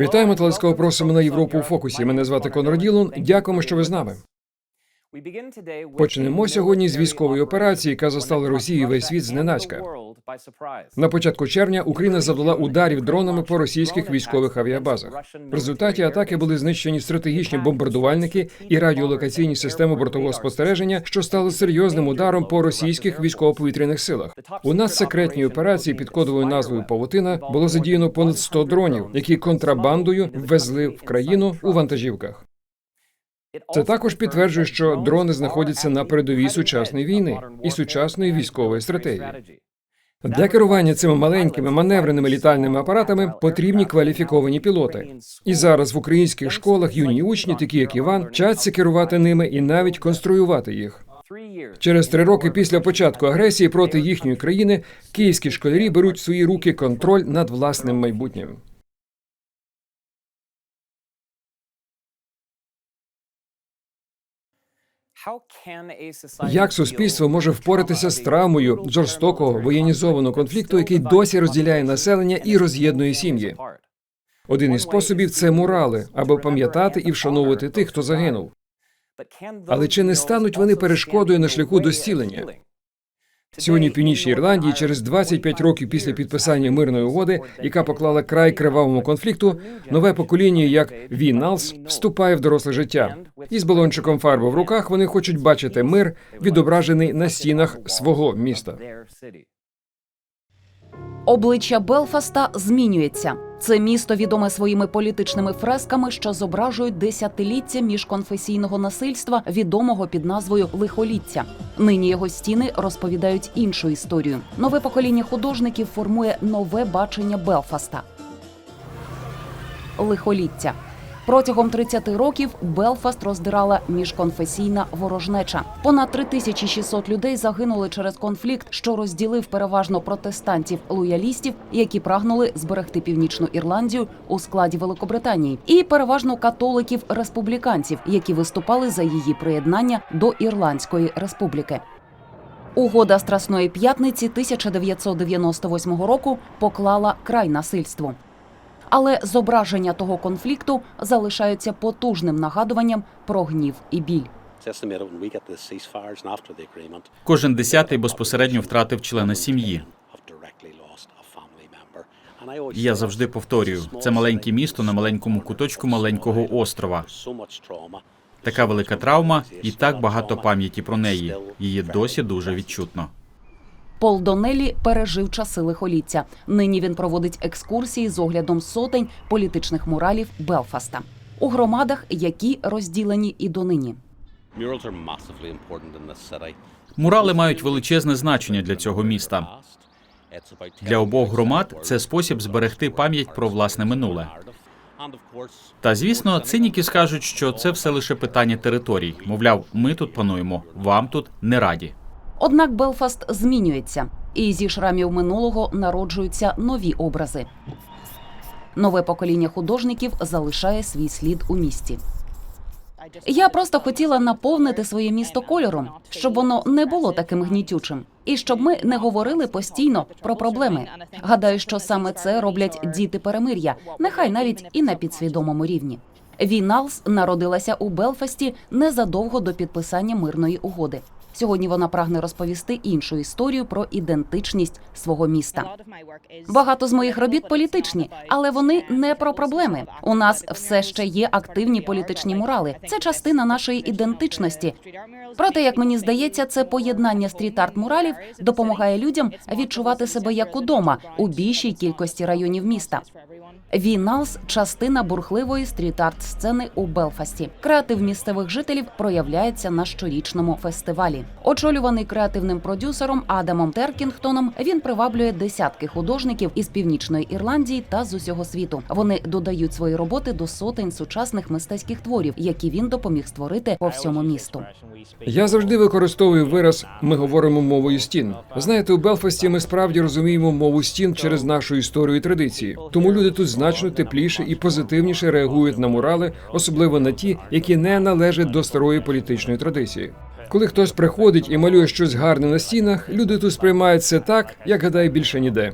Вітаємо та просимо на Європу у фокусі. Мене звати Конор Ділон. Дякуємо, що ви з нами. Почнемо сьогодні з військової операції, яка застала Росію і весь світ зненацька. На початку червня Україна завдала ударів дронами по російських військових авіабазах. В результаті атаки були знищені стратегічні бомбардувальники і радіолокаційні системи бортового спостереження, що стали серйозним ударом по російських військово-повітряних силах. У нас секретній операції під кодовою назвою Павутина було задіяно понад 100 дронів, які контрабандою ввезли в країну у вантажівках. Це також підтверджує, що дрони знаходяться на передовій сучасної війни і сучасної військової стратегії. Для керування цими маленькими маневреними літальними апаратами потрібні кваліфіковані пілоти. І зараз в українських школах юні учні, такі як Іван, вчаться керувати ними і навіть конструювати їх. Через три роки після початку агресії проти їхньої країни київські школярі беруть в свої руки контроль над власним майбутнім. Як суспільство може впоратися з травмою жорстокого воєнізованого конфлікту, який досі розділяє населення і роз'єднує сім'ї? Один із способів це мурали, аби пам'ятати і вшановувати тих, хто загинув. Але чи не стануть вони перешкодою на шляху до зцілення? Сьогодні в північній Ірландії, через 25 років після підписання мирної угоди, яка поклала край кривавому конфлікту, нове покоління, як Віналс, вступає в доросле життя. І з балончиком фарби в руках вони хочуть бачити мир, відображений на стінах свого міста. Обличчя Белфаста змінюється. Це місто відоме своїми політичними фресками, що зображують десятиліття міжконфесійного насильства, відомого під назвою Лихоліття. Нині його стіни розповідають іншу історію. Нове покоління художників формує нове бачення Белфаста. Лихоліття. Протягом 30 років Белфаст роздирала міжконфесійна ворожнеча. Понад 3600 людей загинули через конфлікт, що розділив переважно протестантів лоялістів, які прагнули зберегти північну Ірландію у складі Великобританії, і переважно католиків республіканців, які виступали за її приєднання до Ірландської республіки. Угода Страсної п'ятниці 1998 року поклала край насильству. Але зображення того конфлікту залишаються потужним нагадуванням про гнів і біль. Кожен десятий безпосередньо втратив члена сім'ї. І Я завжди повторюю, це маленьке місто на маленькому куточку маленького острова. Така велика травма і так багато пам'яті про неї. Її досі дуже відчутно. Пол Донеллі пережив часи лихоліття. Нині він проводить екскурсії з оглядом сотень політичних муралів Белфаста у громадах, які розділені і донині. Мурали мають величезне значення для цього міста. Для обох громад це спосіб зберегти пам'ять про власне минуле. Та звісно, циніки скажуть, що це все лише питання територій. Мовляв, ми тут пануємо, вам тут не раді. Однак Белфаст змінюється, і зі шрамів минулого народжуються нові образи. Нове покоління художників залишає свій слід у місті. Я просто хотіла наповнити своє місто кольором, щоб воно не було таким гнітючим, і щоб ми не говорили постійно про проблеми. Гадаю, що саме це роблять діти перемир'я, нехай навіть і на підсвідомому рівні. Віналс народилася у Белфасті незадовго до підписання мирної угоди. Сьогодні вона прагне розповісти іншу історію про ідентичність свого міста. Багато з моїх робіт політичні, але вони не про проблеми. У нас все ще є активні політичні мурали. Це частина нашої ідентичності. Проте, як мені здається, це поєднання стріт-арт муралів допомагає людям відчувати себе як удома у більшій кількості районів міста. Віналс частина бурхливої стріт-арт сцени у Белфасті. Креатив місцевих жителів проявляється на щорічному фестивалі. Очолюваний креативним продюсером Адамом Теркінгтоном, він приваблює десятки художників із північної Ірландії та з усього світу. Вони додають свої роботи до сотень сучасних мистецьких творів, які він допоміг створити по всьому місту. Я завжди використовую вираз ми говоримо мовою стін. Знаєте, у Белфасті ми справді розуміємо мову стін через нашу історію і традиції. Тому люди тут значно тепліше і позитивніше реагують на мурали, особливо на ті, які не належать до старої політичної традиції. Коли хтось приходить і малює щось гарне на стінах, люди тут сприймають це так, як гадаю, більше ніде.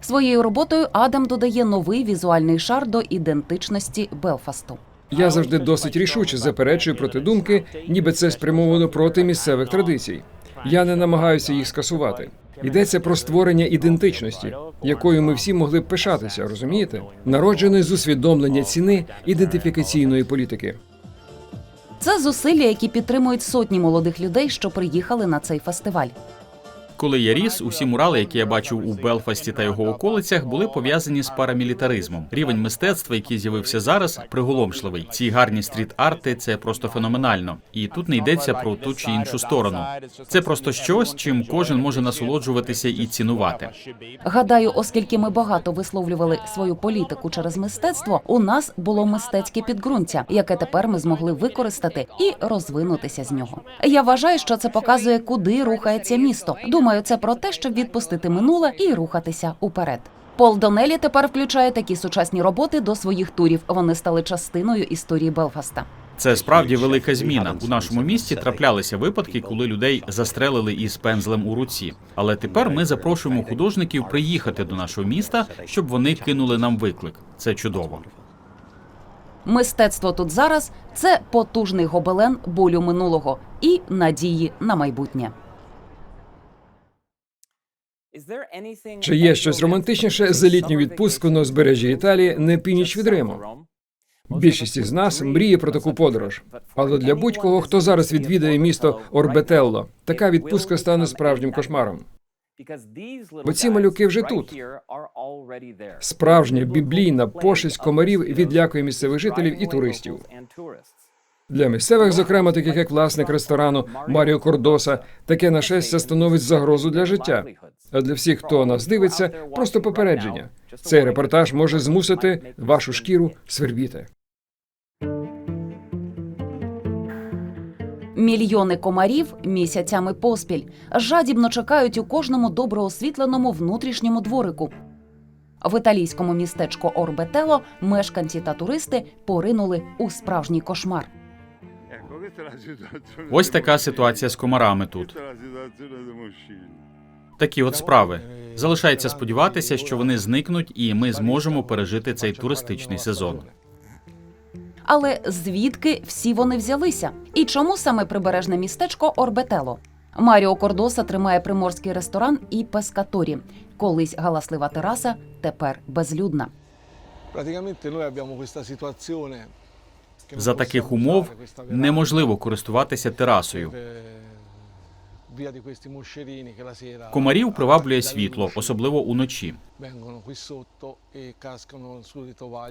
Своєю роботою Адам додає новий візуальний шар до ідентичності Белфасту. Я завжди досить рішуче заперечую проти думки, ніби це спрямовано проти місцевих традицій. Я не намагаюся їх скасувати. Йдеться про створення ідентичності, якою ми всі могли б пишатися, розумієте? Народженої з усвідомлення ціни ідентифікаційної політики. Це зусилля, які підтримують сотні молодих людей, що приїхали на цей фестиваль. Коли я ріс, усі мурали, які я бачив у Белфасті та його околицях, були пов'язані з парамілітаризмом. Рівень мистецтва, який з'явився зараз, приголомшливий. Ці гарні стріт-арти це просто феноменально. І тут не йдеться про ту чи іншу сторону. Це просто щось, чим кожен може насолоджуватися і цінувати. Гадаю, оскільки ми багато висловлювали свою політику через мистецтво, у нас було мистецьке підґрунтя, яке тепер ми змогли використати і розвинутися з нього. Я вважаю, що це показує, куди рухається місто. Думаю, це про те, щоб відпустити минуле і рухатися уперед. Пол Донелі тепер включає такі сучасні роботи до своїх турів. Вони стали частиною історії Белфаста. Це справді велика зміна. У нашому місті траплялися випадки, коли людей застрелили із пензлем у руці. Але тепер ми запрошуємо художників приїхати до нашого міста, щоб вони кинули нам виклик. Це чудово. Мистецтво тут зараз це потужний гобелен болю минулого і надії на майбутнє. Чи є щось романтичніше за літню відпустку на узбережжі Італії, не північ від Риму? Більшість із нас мріє про таку подорож. Але для будь-кого, хто зараз відвідає місто Орбетелло, така відпустка стане справжнім кошмаром. Бо ці малюки вже тут. Справжня біблійна пошесть комарів відлякує місцевих жителів і туристів. Для місцевих, зокрема, таких як власник ресторану Маріо Кордоса, таке нашестя становить загрозу для життя. А для всіх, хто нас дивиться, просто попередження. Цей репортаж може змусити вашу шкіру свербіти. Мільйони комарів місяцями поспіль жадібно чекають у кожному добре освітленому внутрішньому дворику. В італійському містечку Орбетело мешканці та туристи поринули у справжній кошмар. Ось така ситуація з комарами тут. Такі от справи. Залишається сподіватися, що вони зникнуть, і ми зможемо пережити цей туристичний сезон. Але звідки всі вони взялися? І чому саме прибережне містечко Орбетело? Маріо Кордоса тримає приморський ресторан і пескаторі. Колись галаслива тераса, тепер безлюдна. За таких умов неможливо користуватися терасою. Комарів приваблює світло, особливо уночі.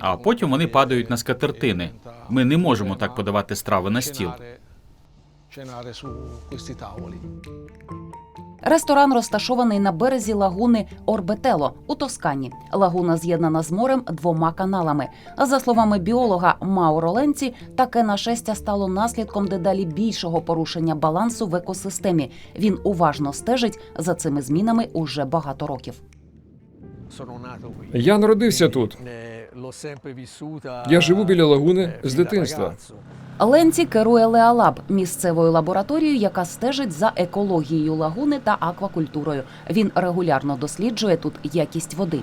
А потім вони падають на скатертини. Ми не можемо так подавати страви на стіл. Ресторан розташований на березі лагуни Орбетело у Тоскані. Лагуна з'єднана з морем двома каналами. За словами біолога Мауро Ленці, таке нашестя стало наслідком дедалі більшого порушення балансу в екосистемі. Він уважно стежить за цими змінами уже багато років. Я народився тут. Я живу біля лагуни з дитинства. Ленці керує Леалаб місцевою лабораторією, яка стежить за екологією лагуни та аквакультурою. Він регулярно досліджує тут якість води.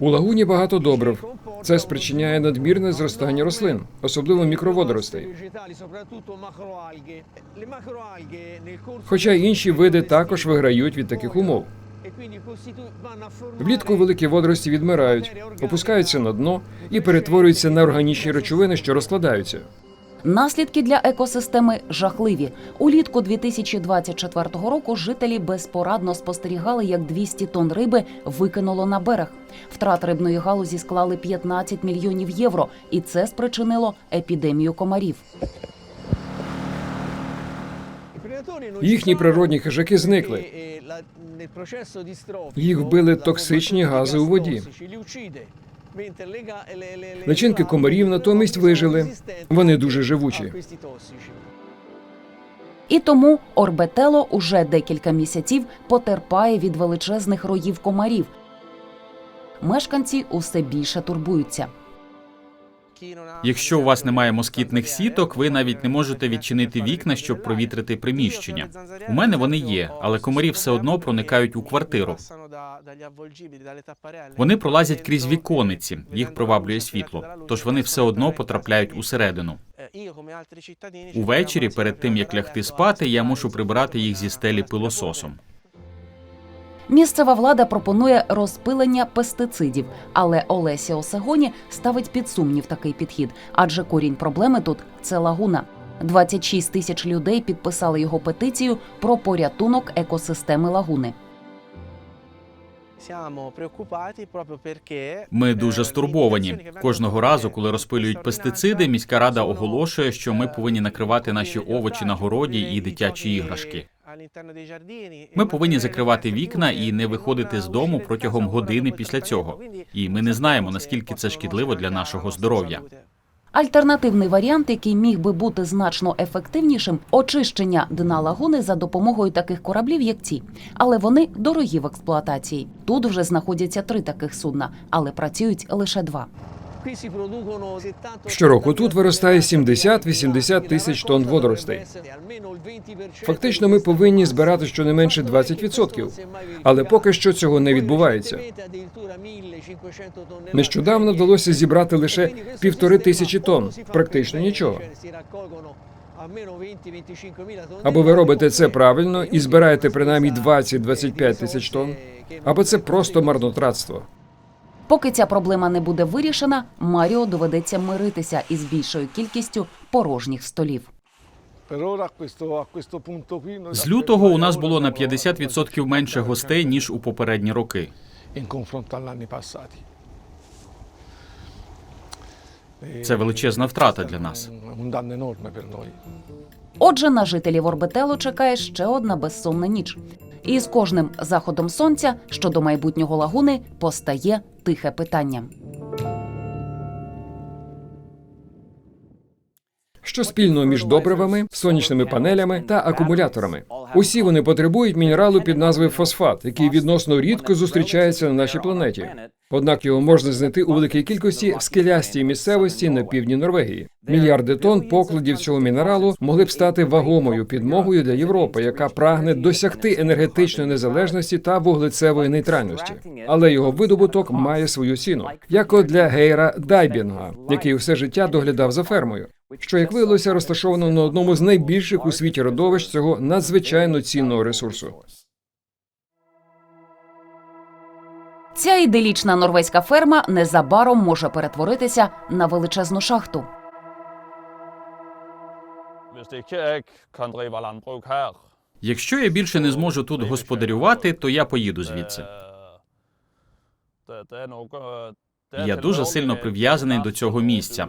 У лагуні багато добрив. Це спричиняє надмірне зростання рослин, особливо мікроводоростей. Хоча інші види також виграють від таких умов. Влітку великі водорості відмирають, опускаються на дно і перетворюються на органічні речовини, що розкладаються. Наслідки для екосистеми жахливі. Улітку 2024 року жителі безпорадно спостерігали, як 200 тонн риби викинуло на берег. Втрати рибної галузі склали 15 мільйонів євро, і це спричинило епідемію комарів. Їхні природні хижаки зникли. Їх вбили токсичні гази у воді. Личинки комарів натомість вижили. Вони дуже живучі. І тому Орбетело уже декілька місяців потерпає від величезних роїв комарів. Мешканці усе більше турбуються. Якщо у вас немає москітних сіток, ви навіть не можете відчинити вікна, щоб провітрити приміщення. У мене вони є, але комарі все одно проникають у квартиру. Вони пролазять крізь вікониці, їх приваблює світло, тож вони все одно потрапляють усередину. Увечері, перед тим як лягти спати, я мушу прибирати їх зі стелі пилососом. Місцева влада пропонує розпилення пестицидів, але Олеся Осагоні ставить під сумнів такий підхід, адже корінь проблеми тут це лагуна. 26 тисяч людей підписали його петицію про порятунок екосистеми лагуни. Ми дуже стурбовані. Кожного разу, коли розпилюють пестициди, міська рада оголошує, що ми повинні накривати наші овочі на городі і дитячі іграшки. Ми повинні закривати вікна і не виходити з дому протягом години після цього. І ми не знаємо, наскільки це шкідливо для нашого здоров'я. Альтернативний варіант, який міг би бути значно ефективнішим, очищення дна лагуни за допомогою таких кораблів, як ці. Але вони дорогі в експлуатації. Тут вже знаходяться три таких судна, але працюють лише два. Щороку тут виростає 70-80 тисяч тонн водоростей. Фактично, ми повинні збирати щонайменше 20%. Але поки що цього не відбувається. Нещодавно вдалося зібрати лише півтори тисячі тонн. Практично нічого. Або ви робите це правильно і збираєте принаймні 20-25 тисяч тонн, або це просто марнотратство. Поки ця проблема не буде вирішена, Маріо доведеться миритися із більшою кількістю порожніх столів. З лютого у нас було на 50% менше гостей ніж у попередні роки. Це величезна втрата для нас. Отже, на жителів Орбителу чекає ще одна безсонна ніч. І з кожним заходом сонця щодо майбутнього лагуни постає тихе питання. Що спільно між добривами, сонячними панелями та акумуляторами? Усі вони потребують мінералу під назвою фосфат, який відносно рідко зустрічається на нашій планеті. Однак його можна знайти у великій кількості в скелястій місцевості на півдні Норвегії. Мільярди тонн покладів цього мінералу могли б стати вагомою підмогою для Європи, яка прагне досягти енергетичної незалежності та вуглецевої нейтральності. Але його видобуток має свою ціну, як от для Гейра Дайбінга, який все життя доглядав за фермою. Що, як виявилося, розташовано на одному з найбільших у світі родовищ цього надзвичайно цінного ресурсу. Ця іделічна норвезька ферма незабаром може перетворитися на величезну шахту. Якщо я більше не зможу тут господарювати, то я поїду звідси. Я дуже сильно прив'язаний до цього місця.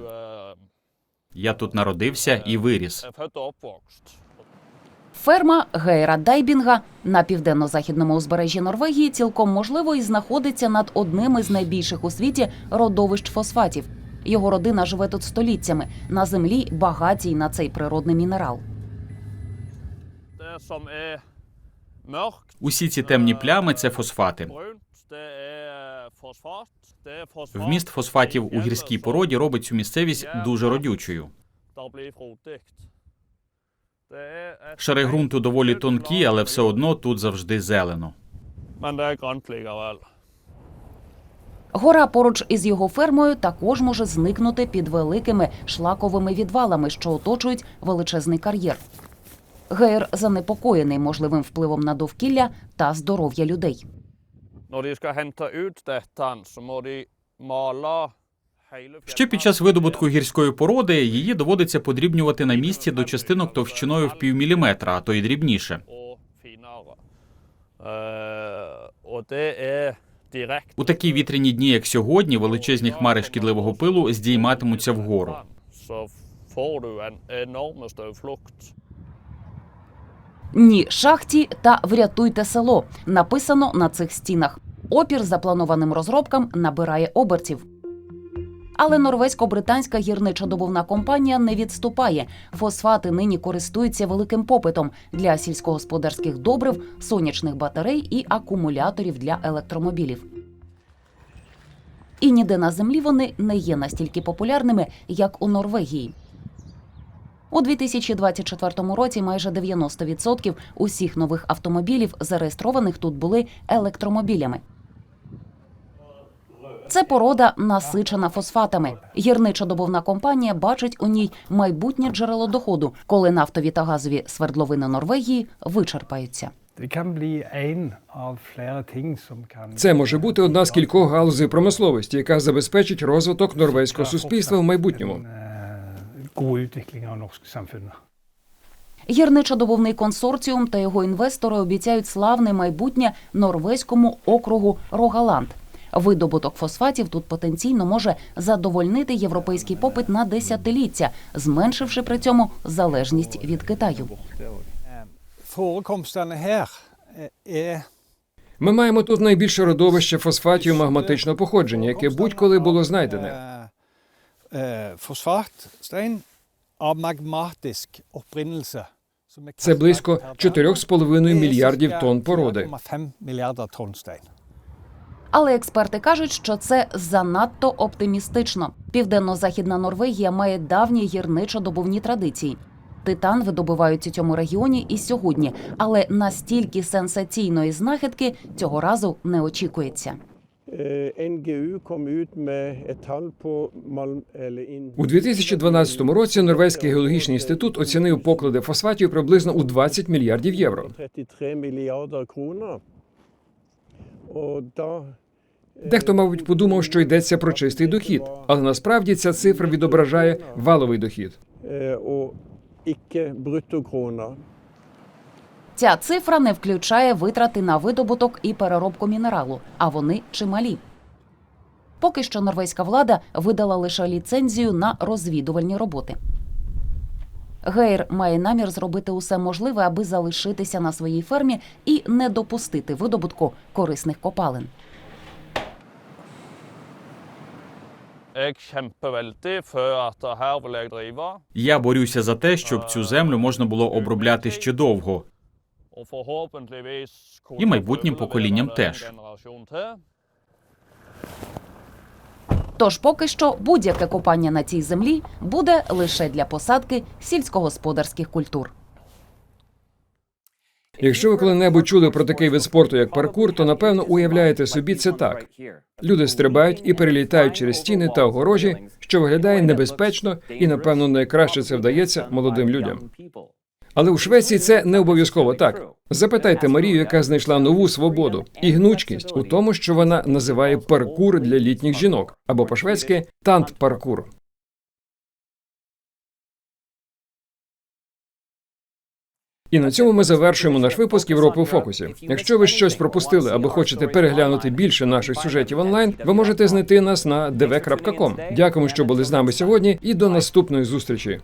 Я тут народився і виріс. Ферма Гейра Дайбінга на південно-західному узбережжі Норвегії цілком можливо і знаходиться над одним із найбільших у світі родовищ фосфатів. Його родина живе тут століттями на землі багатій на цей природний мінерал. Усі ці темні плями це фосфати. Вміст фосфатів у гірській породі робить цю місцевість дуже родючою. Шари ґрунту доволі тонкі, але все одно тут завжди зелено. Гора поруч із його фермою також може зникнути під великими шлаковими відвалами, що оточують величезний кар'єр. Гейр занепокоєний можливим впливом на довкілля та здоров'я людей. Når de skal hente ut dette, så må de male hele Ще під час видобутку гірської породи її доводиться подрібнювати на місці до частинок товщиною в півміліметра, а то й дрібніше. У такі вітряні дні, як сьогодні, величезні хмари шкідливого пилу здійматимуться вгору. Ні шахті та врятуйте село написано на цих стінах. Опір запланованим розробкам набирає обертів. Але норвезько-британська гірничодобувна компанія не відступає. Фосфати нині користуються великим попитом для сільськогосподарських добрив, сонячних батарей і акумуляторів для електромобілів. і ніде на землі вони не є настільки популярними, як у Норвегії. У 2024 році майже 90% усіх нових автомобілів, зареєстрованих тут, були електромобілями. Це порода насичена фосфатами. Гірничодобувна компанія бачить у ній майбутнє джерело доходу, коли нафтові та газові свердловини Норвегії вичерпаються. Це може бути одна з кількох галузей промисловості, яка забезпечить розвиток норвезького суспільства в майбутньому. eh. Гірничодобувний консорціум та його інвестори обіцяють славне майбутнє норвезькому округу Рогаланд. Видобуток фосфатів тут потенційно може задовольнити європейський попит на десятиліття, зменшивши при цьому залежність від Китаю. Eh, er Ми маємо тут найбільше родовище фосфатів магматичного походження, яке будь-коли було знайдене. opprinnelse. som er Це близько per dag. 4,5 мільярдів Det er тонн cirka породи. Але експерти кажуть, що це занадто оптимістично. Південно-західна Норвегія має давні гірничо-добувні традиції. Титан видобувають у цьому регіоні і сьогодні, але настільки сенсаційної знахідки цього разу не очікується. Eller inn, У 2012 році Норвезький геологічний інститут оцінив поклади фосфатів приблизно у 20 мільярдів євро. Дехто, мабуть, подумав, що йдеться про чистий дохід, але насправді ця цифра відображає валовий дохід. bruttokroner. Ця цифра не включає витрати на видобуток і переробку мінералу, а вони чималі. Поки що норвезька влада видала лише ліцензію на розвідувальні роботи. Гейр має намір зробити усе можливе, аби залишитися на своїй фермі і не допустити видобутку корисних копалин. Jeg kjemper veldig for at her vil jeg drive. Я борюся за те, щоб цю землю можна було обробляти ще довго. І майбутнім поколінням теж. Тож поки що будь-яке копання на цій землі буде лише для посадки сільськогосподарських культур. Якщо ви коли-небудь чули про такий вид спорту, як паркур, то напевно уявляєте собі це так: люди стрибають і перелітають через стіни та огорожі, що виглядає небезпечно, і напевно найкраще це вдається молодим людям. Але у Швеції це не обов'язково так. Запитайте Марію, яка знайшла нову свободу і гнучкість у тому, що вона називає паркур для літніх жінок, або по-шведськи тант-паркур. І на цьому ми завершуємо наш випуск Європи у фокусі. Якщо ви щось пропустили або хочете переглянути більше наших сюжетів онлайн, ви можете знайти нас на dv.com. Дякуємо, що були з нами сьогодні, і до наступної зустрічі.